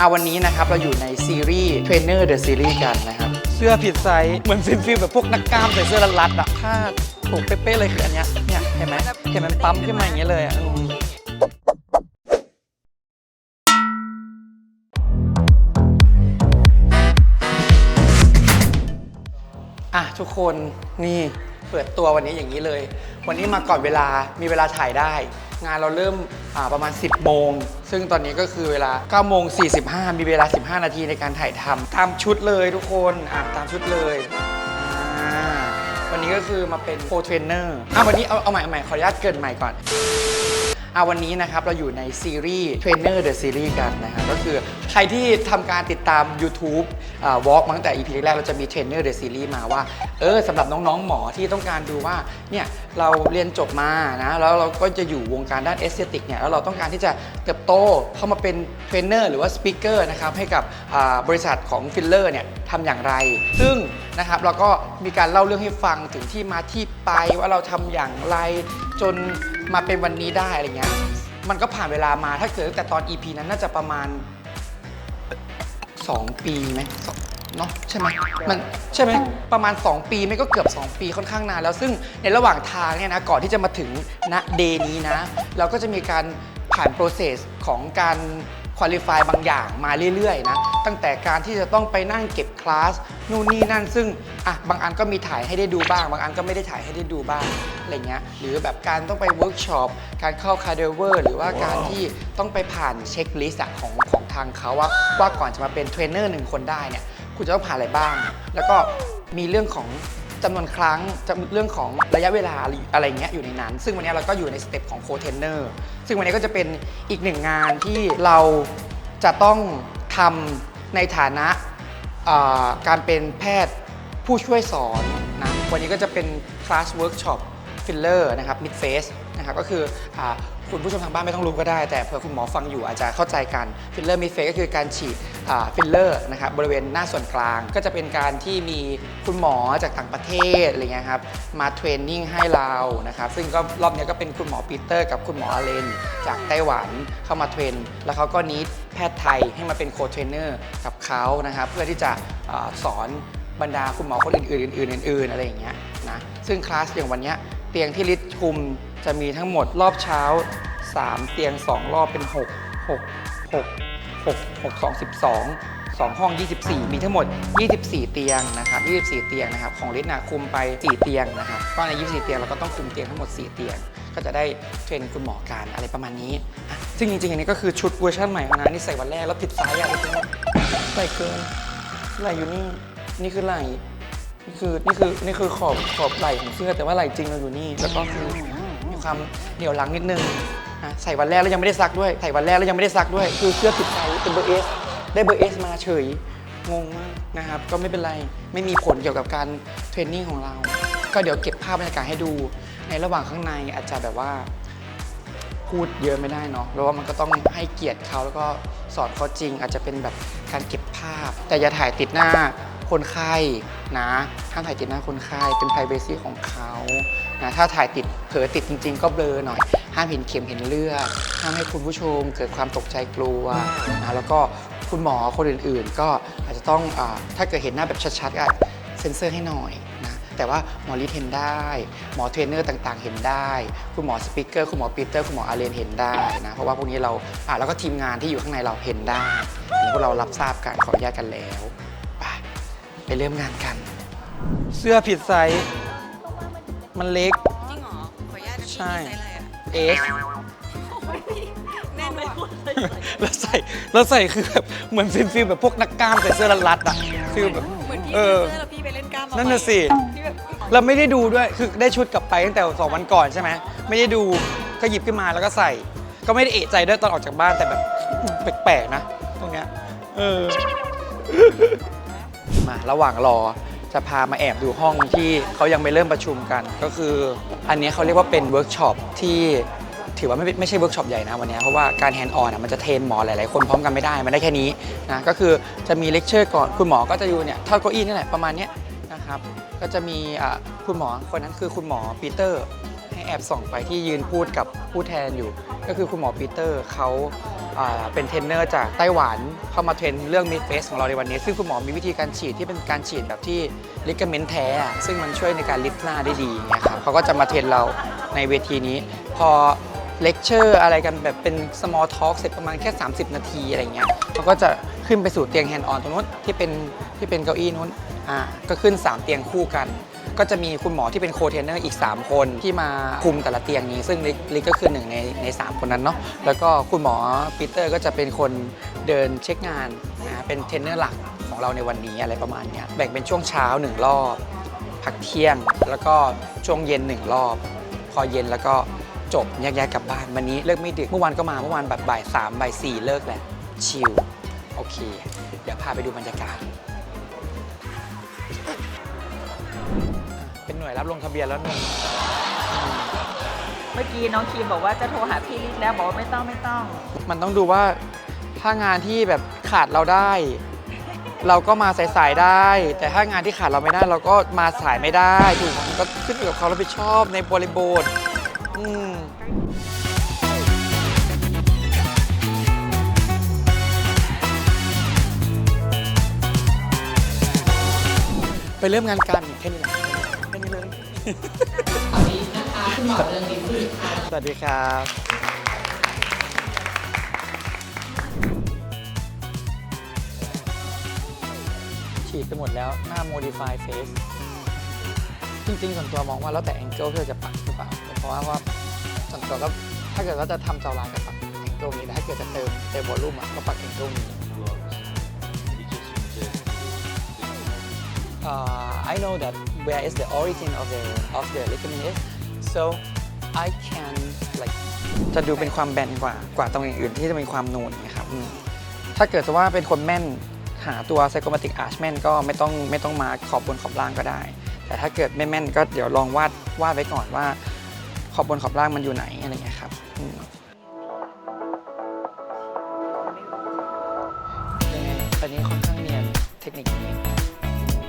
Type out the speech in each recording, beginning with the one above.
อะวันนี้นะครับเราอยู่ในซีรีส์ Trainer the Series กันนะครับ เสื้อผิดไซส์เหมือนฟิลฟิลแบบพวกนักกล้ามใส่เสื้อรัดๆอะถ้าถูกเป๊ะๆเลยคืออันเนี้ยเนี่ยเห็นไหมเห็นมันปั๊มขึ้นมาอย่างเงี้ยเลยอะอืมอะทุกคนนี่เปิดตัววันนี้อย่างนี้เลย วันนี้มาก่อนเวลามีเวลาถ่ายได้ งานเราเริ่มประมาณ 10 โมง ซึ่งตอนนี้ก็คือเวลา9โมง45 มีเวลา 15 นาทีในการถ่ายทำตามชุดเลยทุกคนอะตามชุดเลยวันนี้ก็คือมาเป็นโฟเทรนเนอร์อะวันนี้เอาเอาใหม่เอาใหม่ขออนุญาตเกินใหม่ก่อน อะวันนี้นะครับเราอยู่ในซีรีส์ Trainer the Series กันนะครับก็คือใครที่ทำการติดตาม YouTube วอล์กมาตั้งแต่ EP แรกๆเราจะมี Trainer the Series มาว่า เออสำหรับน้องๆหมอที่ต้องการดูว่าเนี่ยเราเรียนจบมานะแล้วเราก็จะอยู่วงการด้านเอสเตติกเนี่ยแล้วเราต้องการที่จะเติบโตเข้ามาเป็นเทรนเนอร์หรือว่าสปิเกอร์นะครับให้กับบริษัทของฟิลเลอร์เนี่ยทำอย่างไร ซึ่ง นะครับเราก็มีการเล่าเรื่องให้ฟังถึงที่มาที่ไปว่าเราทำอย่างไรจนมาเป็นวันนี้ได้อะไรเงี้ยมันก็ผ่านเวลามาถ้าเกิดตั้งแต่ตอน EP นั้นน่าจะประมาณ 2 ปีไหมสองเนาะใช่ไหมมันใช่ไหมประมาณ 2 ปีไม่ก็เกือบ 2 ปีค่อนข้างนานแล้วซึ่งในระหว่างทางเนี่ยนะก่อนที่จะมาถึงณเดนี้นะ เราก็จะมีการผ่านโปรเซสของการ คุริฟายบางอย่างมาเรื่อยๆนะตั้งแต่การที่จะต้องไปนั่งเก็บคลาสนู่นนี่นั่น ซึ่งอะบางอันก็มีถ่ายให้ได้ดูบ้าง บางอันก็ไม่ได้ถ่ายให้ได้ดูบ้างอะไรเงี้ยหรือแบบการต้องไปเวิร์กช็อปการเข้าคาเดเวอร์หรือว่าการที่ต้องไปผ่านเช็คลิสต์ของของทางเขาว่าว่าก่อนจะมาเป็นเทรนเนอร์หนึ่งคนได้เนี่ยคุณจะต้องผ่านอะไรบ้าง แล้วก็มีเรื่องของ จำนวนครั้งจำเรื่องของระยะเวลาอะไรเงี้ยอยู่ในนั้น ซึ่งวันนี้เราก็อยู่ในสเต็ปของโคเทนเนอร์ซึ่งวันนี้ก็จะเป็นอีกหนึ่งงานที่เราจะต้องทำในฐานะการเป็นแพทย์ผู้ช่วยสอนนะวันนี้ก็จะเป็นคลาสเวิร์กช็อปฟิลเลอร์นะครับมิดเฟสนะครับก็คืออ คุณผู้ชมทางบ้านไม่ต้องรู้ก็ได้ แต่เผื่อคุณหมอฟังอยู่อาจจะเข้าใจกันฟิลเลอร์มิดเฟสก็คือการฉีดฟิลเลอร์นะครับบริเวณหน้าส่วนกลาง ก็จะเป็นการที่มีคุณหมอจากต่างประเทศอะไรเงี้ยครับมาเทรนนิ่งให้เรานะครับซึ่งก็รอบนี้ก็เป็นคุณหมอปีเตอร์ กับคุณหมออเลน จากไต้หวันเข้ามาเทรน แล้วเขาก็นิดแพทย์ไทยให้มาเป็นโคเทรนเนอร์กับเขานะครับเพื่อที่จะอสอนบรรดาคุณหมอคนอื่นๆอื่นๆอื่นอะไรอย่างเงี้ยนะซึ่งคลาสอย่างวันเนี้ยเตียงที่ลิศคุม จะมีทั้งหมดรอบเช้า 3 เตียง 2 รอบเป็น 6 6 6 6 6 2 12 2 ห้อง 24 มีทั้งหมด 24 เตียงนะครับ 24 เตียงนะครับ ของลิศนะคุมไป 4 เตียงนะครับ ก็ใน 24 เตียงเราก็ต้องคุมเตียงทั้งหมด 4 เตียง ก็จะได้เทรนคุณหมอการอะไรประมาณนี้ ซึ่งจริงๆ อันนี้ก็คือชุดเวอร์ชันใหม่ของนะนี่ใส่วันแรกแล้วติดไซส์อะจริงๆใส่เกินไหลอยู่นี่ นี่คือไหลนี่คือ นี่คือ นี่คือขอบขอบไหลของเสื้อ แต่ว่าไหลจริงเราอยู่นี่ แล้วก็คือ มีความเหนียวหลังนิดนึงอะใส่วันแรกแล้วยังไม่ได้ซักด้วย ใส่วันแรกแล้วยังไม่ได้ซักด้วย คือเสื้อผิดไซส์เป็นเบอร์เอสได้เบอร์เอสมาเฉย งงมากนะครับ ก็ไม่เป็นไร ไม่มีผลเกี่ยวกับการเทรนนิ่งของเรา ก็เดี๋ยวเก็บภาพบรรยากาศให้ดู ในระหว่างข้างในอาจจะแบบว่า พูดเยอะไม่ได้เนาะเพราะว่ามันก็ต้องให้เกียรติเขาแล้วก็สอนเขาจริง อาจจะเป็นแบบการเก็บภาพ แต่อย่าถ่ายติดหน้า คนไข้นะห้ามถ่ายติดหน้าคนไข้เป็น p r i เวซีของเขานะถ้าถ่ายติดเผลอติดจริง ๆ ก็เบลอหน่อย ห้ามเห็นเข็มเห็นเลือดห้ามให้คุณผู้ชมเกิดความตกใจกลัวนะแล้วก็คุณหมอคนอื่นๆ ก็อาจจะต้องอถ้าเกิดเห็นหน้าแบบชัดๆก็เซ็นเซอร์ให้หน่อยนะแต่ว่าหมอลิทเห็นได้ หมอเทรนเนอร์ต่างๆ เห็นได้ คุณหมอสปิเกอร์คุณหมอปีเตอร์คุณหมออาเลนเห็นได้นะเพราะว่าพวกนี้เราอะแล้วก็ทีมงานที่อยู่ข้างในเราเห็นได้พวกเรารับทราบกันขออนุญาตกันแล้ว ไปไปเริ่มงานกัน เสื้อผิดไซส์ มันเล็ก จริงเหรอ ขออนุญาตนะพี่ใช่ ใส่อะไรอะเอส แน่นว่ะแล้วใส่แล้วใส่คือแบบเหมือนฟิลฟิลแบบพวกนักกล้ามใส่เสื้อรัดๆอะฟิลแบบ เหมือนพี่เอเอออแล้วพี่ไปเล่นกล้ามมานั่นน่ะสิ พี่แบบเราไม่ได้ดูด้วยคือได้ชุดกลับไปตั้งแต่สองวันก่อนใช่ไหมไม่ได้ดูก็หยิบขึ้นมาแล้วก็ใส่ ก็ไม่ได้เอะใจด้วยตอนออกจากบ้านแต่แบบ แปลกๆนะ ตรงเนี้ยเออ มาระหว่างรอจะพามาแอบดูห้องที่เขายังไม่เริ่มประชุมกัน ก็คืออันนี้เขาเรียกว่าเป็นเวิร์กช็อปที่ถือว่าไม่ไม่ใช่เวิร์กช็อปใหญ่นะวันนี้เพราะว่าการแฮนด์ออนมันจะเทรนหมอหลาย ๆ คนพร้อมกันไม่ได้ มันได้แค่นี้นะก็คือจะมีเลคเชอร์ก่อนคุณหมอก็จะอยู่เนี่ยเท่าเก้าอี้นี่แหละประมาณเนี้ยนะครับก็จะมีะคุณหมอคนนั้นคือคุณหมอปีเตอร์ให้แอบส่องไปที่ยืนพูดกับผู้แทนอยู่ ก็คือคุณหมอปีเตอร์เขา เป็นเทรนเนอร์จากไต้หวันเข้ามาเทรนเรื่องมิดเฟสของเราในวันนี้ ซึ่งคุณหมอมีวิธีการฉีดที่เป็นการฉีดแบบที่ลิกเมนต์แท้อะซึ่งมันช่วยในการลิฟต์หน้าได้ดีอย่างครับเขาก็จะมาเทรนเราในเวทีนี้ พอเลคเชอร์อะไรกันแบบเป็น small talk เสร็จประมาณแค่ 30 นาทีอะไรเงี้ยเขาก็จะขึ้นไปสู่เตียงแฮนด์ออนตรงนู้นที่เป็นที่เป็นเก้าอี้นู้นอ่าก็ขึ้น 3 เตียงคู่กัน ก็จะมีคุณหมอที่เป็นโคเทนเนอร์อีก 3 คนที่มาคุมแต่ละเตียงนี้ ซึ่งลิกลิกก็คือหนึ่งในใน3คนนั้นเนาะแล้วก็คุณหมอปีเตอร์ก็จะเป็นคนเดินเช็คงานนะเป็นเทรนเนอร์หลักของเราในวันนี้อะไรประมาณเนี้ยแบ่งเป็นช่วงเช้า 1 รอบ พักเที่ยง แล้วก็ช่วงเย็น 1 รอบ พอเย็นแล้วก็จบแยกย้ายกลับบ้านวันนี้เลิกไม่ดึกเมื่อวานก็มาเมื่อวานแบบบ่ายสามบ่ายสี่เลิกแหละชิลโอเค เดี๋ยวพาไปดูบรรยากาศ นหน่วยรับลงทะเบียนแล้วหนึ่งเมื่อกี้น้องคีมบอกว่าจะโทรหาพี่ลิศแล้วบอกว่าไม่ต้องไม่ต้อง มันต้องดูว่าถ้างานที่แบบขาดเราได้ เราก็มาสายๆได้ แต่ถ้างานที่ขาดเราไม่ได้ เราก็มาสายไม่ได้ถูกไหมมันก็ขึ้นอยู่กับเขารับผิดชอบในบริบทอืมไปเริ่มงานกันแค่นี้แหละ สวัสดีครับ ฉีดไปหมดแล้วหน้า modify face จริงๆส่วนตัวมองว่าแล้วแต่ angle ที่เราจะปักหรือเปล่าเพราะว่าว่าส่วนตัวก็ถ้าเกิดว่าจะทำเจ้าลายก็ปัก angle นี้แต่ถ้าเกิดจะเติมเติม volume อะก็ปัก angle นี้ uh, I know that where is the origin of the of the ligament is so I can like จะดูเป็นความแบนกว่ากว่าตรงอื่นๆที่จะเป็นความนูนนะครับถ้าเกิดว่าเป็นคนแม่นหาตัว psychomatic arch แม่นก็ไม่ต้องไม่ต้องมาขอบบนขอบล่างก็ได้ แต่ถ้าเกิดไม่แม่นก็เดี๋ยวลองวาดวาดไว้ก่อนว่า ขอบบนขอบล่างมันอยู่ไหนอะไรเงี้ยครับ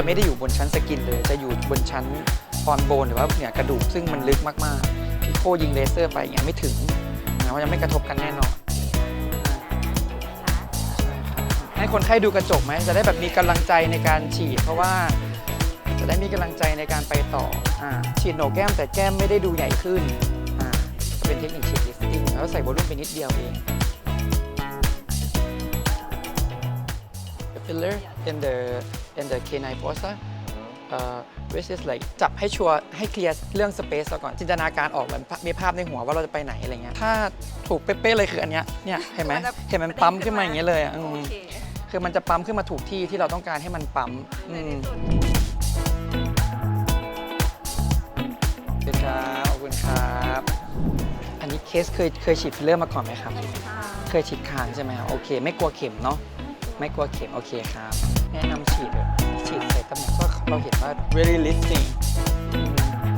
จะไม่ได้อยู่บนชั้นสกินเลย จะอยู่บนชั้นฟอนโบนหรือว่าเหนือกระดูกซึ่งมันลึกมากๆพิโคยิงเลเซอร์ไปอย่างเงี้ยไม่ถึงนะว่าจะไม่กระทบกันแน่นอนให้คนไข้ดูกระจกไหมจะได้แบบมีกำลังใจในการฉีด เพราะว่าจะได้มีกำลังใจในการไปต่ออฉีดโหนกแก้มแต่แก้มไม่ได้ดูใหญ่ขึ้นเป็นเทคนิคฉีดลิฟติ้งแล้วใส่โวลุ่มไปนิดเดียวเอง the filler in the in the canine fossa uh, which is like จับให้ชัวร์ให้เคลียร์เรื่อง space ก่อนจินตนาการออกเหมือนมีภาพในหัวว่าเราจะไปไหนอะไรเงี้ยถ้าถูกเป๊ะๆเลยคืออันเนี้ยเนี่ยเห็นไหมมันจะเห็นมันปั๊มขึ้นมาอย่างเงี้ยเลยอะอืมโอเคคือมันจะปั๊มขึ้นมาถูกที่ที่เราต้องการให้มันปั๊มอืมขอบคุณครับขอบคุณครับ อันนี้เคสเคยเคยฉีดฟิลเลอร์มาก่อนไหมครับ เคยฉีดคางใช่ไหมครับโอเค ไม่กลัวเข็มเนาะ ไม่กลัวเข็มโอเคครับ แนะนำฉีดเลยฉีดใส่ตำแหน่งก็เราเห็นว่า very lifting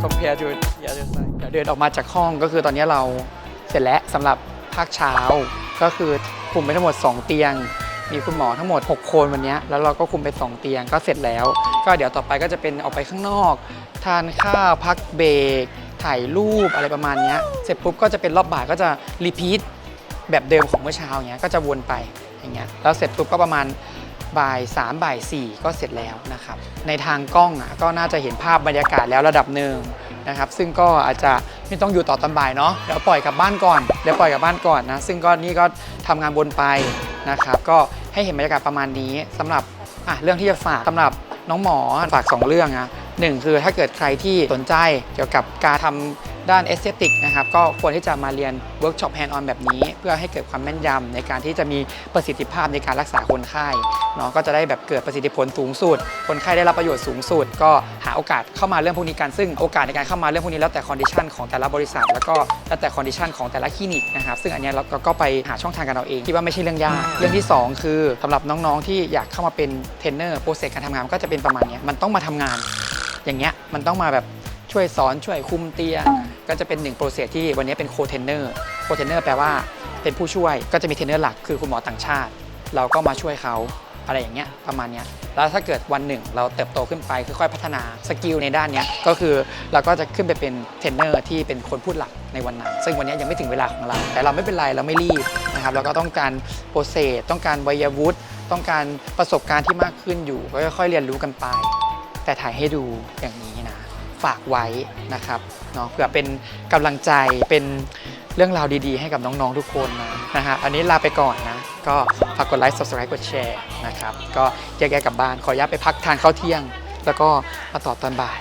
compare to the other side เดี๋ยวเดินออกมาจากห้องก็คือตอนนี้เราเสร็จแล้วสำหรับภาคเช้าก็คือคุมไปทั้งหมด 2 เตียง มีคุณหมอทั้งหมด 6 คนวันนี้แล้วเราก็คุมไป 2 เตียงก็เสร็จแล้ว ก็เดี๋ยวต่อไปก็จะเป็นออกไปข้างนอก ทานข้าวพักเบรกถ่ายรูปอะไรประมาณนี้เสร็จปุ๊บก็จะเป็นรอบบ่ายก็จะรีพีทแบบเดิมของเมื่อเช้าอย่างเงี้ยก็จะวนไป อย่างเงี้ยแล้วเสร็จปุ๊บก็ประมาณบ่าย3ามบ่ายสี่ก็เสร็จแล้วนะครับ ในทางกล้องอะก็น่าจะเห็นภาพบรรยากาศแล้วระดับหนึ่งนะครับ ซึ่งก็อาจจะไม่ต้องอยู่ต่อตอนบ่ายเนาะเดี๋ยวปล่อยกลับบ้านก่อนเดี๋ยวปล่อยกลับบ้านก่อนนะซึ่งก็นี่ก็ทำงานบนไปนะครับ ก็ให้เห็นบรรยากาศประมาณนี้สำหรับอะเรื่องที่จะฝากสำหรับน้องหมอฝากสองเรื่องนะหนึ่งคือถ้าเกิดใครที่สนใจเกี่ยวกับการทำ ด้านเอสเตติกนะครับก็ควรที่จะมาเรียนเวิร์กช็อปแฮนด์ออนแบบนี้ เพื่อให้เกิดความแม่นยำในการที่จะมีประสิทธิภาพในการรักษาคนไข้เนาะก็จะได้แบบเกิดประสิทธิผลสูงสุด คนไข้ได้รับประโยชน์สูงสุด ก็หาโอกาสเข้ามาเรื่องพวกนี้กันซึ่งโอกาสในการเข้ามาเรื่องพวกนี้แล้วแต่คอนดิชันของแต่ละบริษัท แล้วก็แล้วแต่คอนดิชันของแต่ละคลินิกนะครับซึ่งอันเนี้ยเราก็ไปหาช่องทางกันเอาเองคิดว่าไม่ใช่เรื่องยากเรื่องที่สองคือสำหรับน้องๆที่อยากเข้ามาเป็นเทรนเนอร์โปรเซสการทำงานมันก็จะเป็นประมาณเนี้ยมันต้องมาทำงาน อย่างเงี้ยมันต้องมาแบบช่วยสอนช่วยคุมเตียงก็จะเป็นหนึ่งโปรเซสที่วันนี้เป็นโคเทนเนอร์โคเทนเนอร์แปลว่าเป็นผู้ช่วยก็จะมีเทรนเนอร์หลักคือคุณหมอต่างชาติ เราก็มาช่วยเขาอะไรอย่างเงี้ยประมาณเนี้ยแล้วถ้าเกิดวันหนึ่งเราเติบโตขึ้นไปค่อยๆพัฒนาสกิลในด้านเนี้ยก็คือเราก็จะขึ้นไปเป็นเทรนเนอร์ที่เป็นคนพูดหลักในวันนั้น ซึ่งวันนี้ยังไม่ถึงเวลาของเรา แต่เราไม่เป็นไรเราไม่รีบนะครับเราก็ต้องการโปรเซสต้องการวัยวุฒิต้องการประสบการณ์ที่มากขึ้นอยู่ก็ค่อยๆเรียนรู้กันไป แต่ถ่ายให้ดูอย่างนี้ ฝากไว้นะครับเนาะเผื่อเป็นกำลังใจเป็นเรื่องราวดีๆ ให้กับน้องๆทุกคนนะนะฮะอันนี้ลาไปก่อนนะ ก็ฝากกดไลค์ subscribe กดแชร์นะครับ ก็แยกๆกลับบ้านขออนุญาตไปพักทานข้าวเที่ยง แล้วก็มาต่อตอนบ่าย